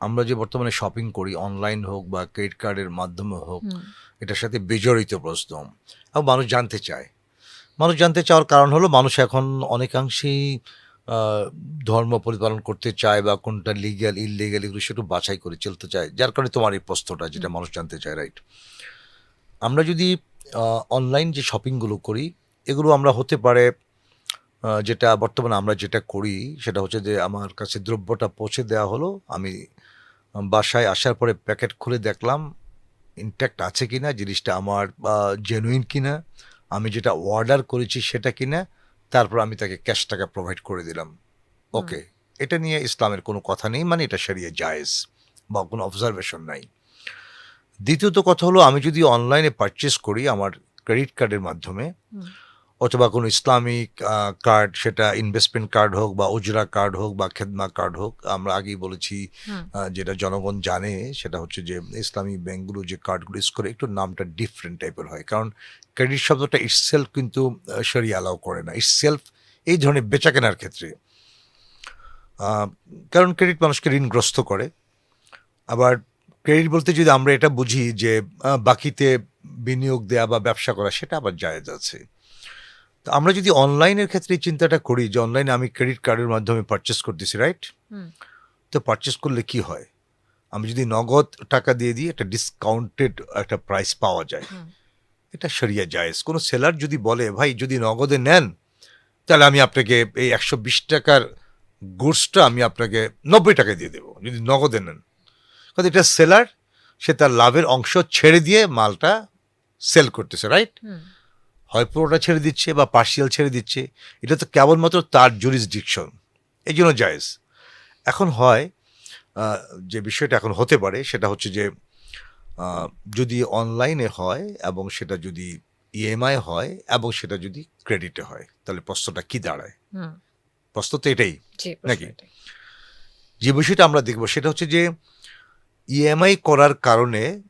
আমরা যে বর্তমানে শপিং করি অনলাইন হোক বা ক্রেডিট কার্ডের মাধ্যমে হোক এটার সাথে বিজড়িত প্রশ্ন। এবং মানুষ জানতে চায়। মানুষ জানতে চাওয়ার কারণ হলো মানুষ এখন অনেকাংশেই ধর্ম পরিপালন করতে চায় বা কোনটা লিগ্যাল ইলিগ্যাল এগুলো সেটা বাছাই করে চলতে চায়। যার কারণে তোমার এই প্রশ্নটা যেটা মানুষ জানতে চায় রাইট আমরা যদি অনলাইন যে শপিংগুলো করি এগুলো আমরা হতে পারে যেটা বর্তমানে আমরা যেটা করি সেটা হচ্ছে যে আমার কাছে দ্রব্যটা পৌঁছে দেওয়া হলো আমি বাসায় আসার পরে প্যাকেট খুলে দেখলাম ইনট্যাক্ট আছে কি না জিনিসটা আমার জেনুইন কিনা আমি যেটা অর্ডার করেছি সেটা কিনা তারপর আমি তাকে ক্যাশ টাকা প্রোভাইড করে দিলাম। ওকে এটা নিয়ে ইসলামের কোনো কথা নেই মানে এটা সারিয়ে জায়েজ বা কোনো অবজারভেশন নাই। দ্বিতীয়ত কথা হলো আমি যদি অনলাইনে পারচেস করি আমার ক্রেডিট কার্ডের মাধ্যমে। অথবা কোনো ইসলামিক কার্ড সেটা ইনভেস্টমেন্ট কার্ড হোক বা উজরা কার্ড হোক বা খেদমা কার্ড হোক আমরা আগেই বলেছি যেটা জনগণ জানে সেটা হচ্ছে যে ইসলামী ব্যাংকগুলো যে কার্ডগুলো ইউজ করে একটু নামটা ডিফারেন্ট টাইপের হয়। কারণ ক্রেডিট শব্দটা ইটসেলফ কিন্তু সরিয়ে অ্যালাউ করে না। ইটসেলফ এই ধরনের বেচা কেনার ক্ষেত্রে। কারণ ক্রেডিট মানুষকে ঋণগ্রস্ত করে। আবার ক্রেডিট বলতে যদি আমরা এটা বুঝি যে বাকিতে বিনিয়োগ দেয়া বা ব্যবসা করা সেটা আবার জায়েজ আছে। তো আমরা যদি অনলাইনের ক্ষেত্রে এই চিন্তাটা করি যে অনলাইনে আমি ক্রেডিট কার্ডের মাধ্যমে পারচেস করতেছি রাইট তো পারচেস করলে কি হয়? আমি যদি নগদ টাকা দিয়ে দিই একটা ডিসকাউন্টেড একটা প্রাইস পাওয়া যায়। এটা সরিয়া জায়েজ কোনো সেলার যদি বলে ভাই যদি নগদে নেন তাহলে আমি আপনাকে এই একশো বিশ টাকার গুডসটা আমি আপনাকে নব্বই টাকায় দিয়ে দেবো যদি নগদে নেন। কারণ এটা সেলার সে তার লাভের অংশ ছেড়ে দিয়ে মালটা সেল করতেছে রাইট। হয় পুরোটা ছেড়ে দিচ্ছে বা পার্সিয়াল ছেড়ে দিচ্ছে এটা তো কেবলমাত্র তার জুরিসডিকশন এই জন্য জায়েজ এখন হয় যে বিষয়টা এখন হতে পারে সেটা হচ্ছে যে যদি অনলাইনে হয় এবং সেটা যদি ইএমআই হয় এবং সেটা যদি ক্রেডিটে হয় তাহলে প্রশ্নটা কি দাঁড়ায়। প্রশ্ন তো এটাই নাকি? যে বিষয়টা আমরা দেখব সেটা হচ্ছে যে ইএমআই করার কারণে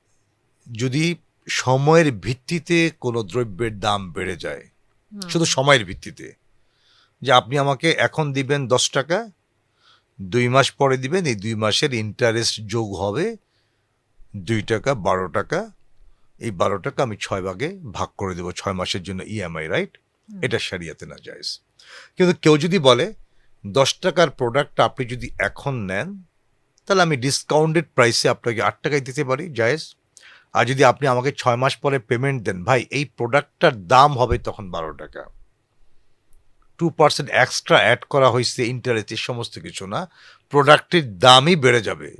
যদি সময়ের ভিত্তিতে কোনো দ্রব্যের দাম বেড়ে যায়। শুধু সময়ের ভিত্তিতে। যে আপনি আমাকে এখন দিবেন দশ টাকা দুই মাস পরে দিবেন এই দুই মাসের ইন্টারেস্ট যোগ হবে দুই টাকা বারো টাকা। এই বারো টাকা আমি ছয় ভাগে ভাগ করে দেবো ছয় মাসের জন্য ইএমআই রাইট এটা সারিয়াতে না যায়। কিন্তু কেউ যদি বলে দশ টাকার প্রোডাক্টটা আপনি যদি এখন নেন তাহলে আমি ডিসকাউন্টেড প্রাইসে আপনাকে আট টাকায় দিতে পারি জায়েজ? আর যদি আপনি আমাকে ছয় মাস পরে পেমেন্ট দেন, ভাই, এই প্রোডাক্টটার দাম হবে তখন বারো টাকা। টু পার্সেন্ট এক্সট্রা অ্যাড করা হয়েছে ইন্টারেস্টের সমস্ত কিছু না। প্রোডাক্টের দামই বেড়ে যাবে।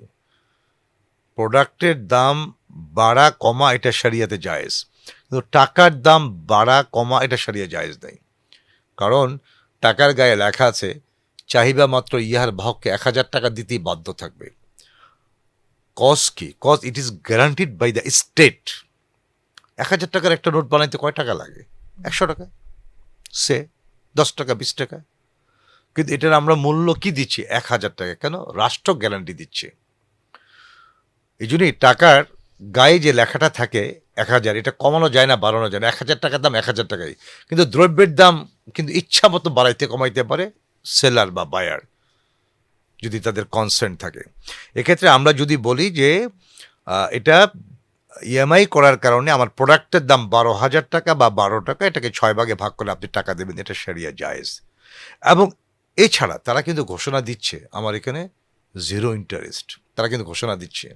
প্রোডাক্টের দাম বাড়া, কমা, এটা সারিয়াতে জায়েজ। কিন্তু টাকার দাম বাড়া, কমা, এটা সারিয়া জায়েজ নেই। কারণ টাকার গায়ে লেখা আছে চাহিদা মাত্র ইহার বাহককে এক হাজার টাকা দিতেই বাধ্য থাকবে। কজ কি? Cause it is guaranteed by the state এক হাজার টাকার একটা নোট বানাইতে কয় টাকা লাগে? একশো টাকা। সে দশ টাকা, বিশ টাকা। কিন্তু এটার আমরা মূল্য কি দিচ্ছি? এক হাজার টাকা। কেন? রাষ্ট্র গ্যারান্টি দিচ্ছে। এই জন্যই টাকার গায়ে যে লেখাটা থাকে, এক হাজার, এটা কমানো যায় না, বাড়ানো যায় না। এক হাজার টাকার দাম এক হাজার টাকাই। কিন্তু দ্রব্যের দাম কিন্তু ইচ্ছা মতো বাড়াইতে, কমাইতে পারে সেলার বা বায়ার। যদি তাদের কনসার্ন থাকে। এক্ষেত্রে আমরা যদি বলি যে এটা ইএমআই করার কারণে আমার প্রোডাক্টের দাম বারো হাজার টাকা বা বারো টাকা এটাকে ছয় ভাগে ভাগ করে আপনি টাকা দেবেন এটা সারিয়া জায়েজ। এবং এছাড়া তারা কিন্তু ঘোষণা দিচ্ছে আমার এখানে জিরো ইন্টারেস্ট তারা কিন্তু ঘোষণা দিচ্ছে।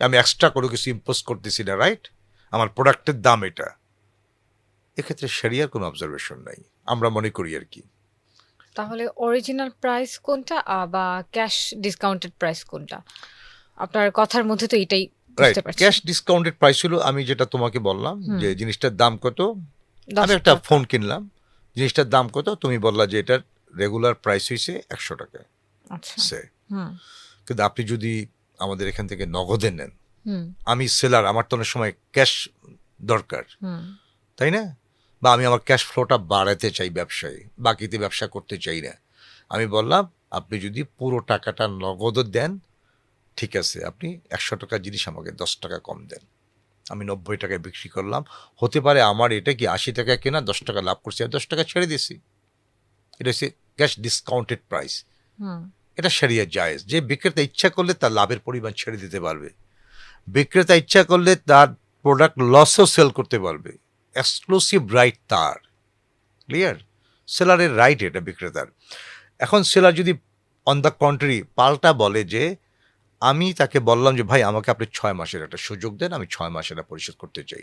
আমি এক্সট্রা কোনো কিছু ইম্পোজ করতেছি না রাইট আমার প্রোডাক্টের দাম এটা। এক্ষেত্রে সেরিয়ার কোনো অবজারভেশন নাই। আমরা মনে করি আর কি। তাহলে অরিজিনাল প্রাইস কোনটা বা ক্যাশ ডিসকাউন্টেড প্রাইস কোনটা? আপনার কথার মধ্যে তো এটাই রাইট বুঝতে পারছি। ক্যাশ ডিসকাউন্টেড প্রাইস হলো আমি যেটা তোমাকে বললাম হুম। যে জিনিসটার দাম কত? দশ আমি একটা টাকা। ফোন কিনলাম জিনিসটার দাম কত? তুমি বললা যে এটার রেগুলার প্রাইস হয়েছে একশো টাকা। আচ্ছা। সে। হুম। কিন্তু আপনি যদি আমাদের এখান থেকে নগদে নেন হুম। আমি সেলার আমার তো অনেক সময় ক্যাশ দরকার। হুম। তাই না? বা আমি আমার ক্যাশ ফ্লোটা বাড়াতে চাই ব্যবসায় বাকিতে ব্যবসা করতে চাই না। আমি বললাম আপনি যদি পুরো টাকাটা নগদ দেন ঠিক আছে আপনি একশো টাকা জিনিস আমাকে দশ টাকা কম দেন। আমি নব্বই টাকায় বিক্রি করলাম। হতে পারে আমার এটা কি আশি টাকা কেনা দশ টাকা লাভ করছি আর দশ টাকা ছেড়ে দিয়েছি এটা হচ্ছে ক্যাশ ডিসকাউন্টেড প্রাইস হুম। এটা সারিয়া জায়েজ। যে বিক্রেতা ইচ্ছা করলে তার লাভের পরিমাণ ছেড়ে দিতে পারবে। বিক্রেতা ইচ্ছা করলে তার প্রোডাক্ট লসও সেল করতে পারবে। এক্সক্লুসিভ রাইট তার। ক্লিয়ার সেলারের রাইট এটা বিক্রেতার। এখন সেলার যদি অন দ্য কন্ট্রি পাল্টা বলে যে আমি তাকে বললাম যে ভাই আমাকে আপনি ছয় মাসের একটা সুযোগ দেন আমি ছয় মাসের এটা পরিশোধ করতে চাই।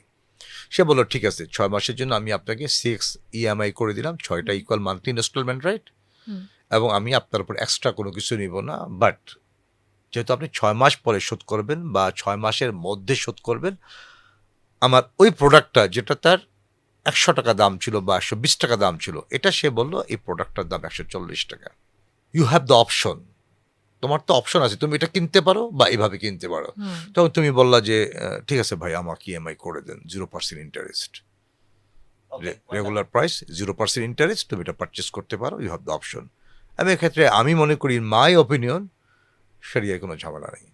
সে বলল ঠিক আছে ছয় মাসের জন্য আমি আপনাকে সিক্স ইএমআই করে দিলাম ছয়টা ইকুয়াল মান্থলি ইনস্টলমেন্ট রাইট এবং আমি আপনার উপর এক্সট্রা কোনো কিছু নিব না বাট যেহেতু আপনি ছয় মাস পরে শোধ করবেন বা ছয় মাসের মধ্যে শোধ করবেন আমার ওই প্রোডাক্টটা যেটা তার একশো টাকা দাম ছিল বা একশো বিশ টাকা দাম ছিল এটা সে বলল এই প্রোডাক্টটার দাম একশো চল্লিশ টাকা। ইউ হ্যাভ দ্য অপশন তোমার তো অপশন আছে তুমি এটা কিনতে পারো বা এভাবে কিনতে পারো। তখন তুমি বললা যে ঠিক আছে ভাই আমাকে ইএমআই করে দেন zero percent interest regular price zero percent interest তুমি এটা পারচেস করতে পারো ইউ হ্যাভ দ্য অপশন আমি এক্ষেত্রে আমি মনে করি মাই অপিনিয়ন সেরিয়ায় কোনো ঝামেলা নেই।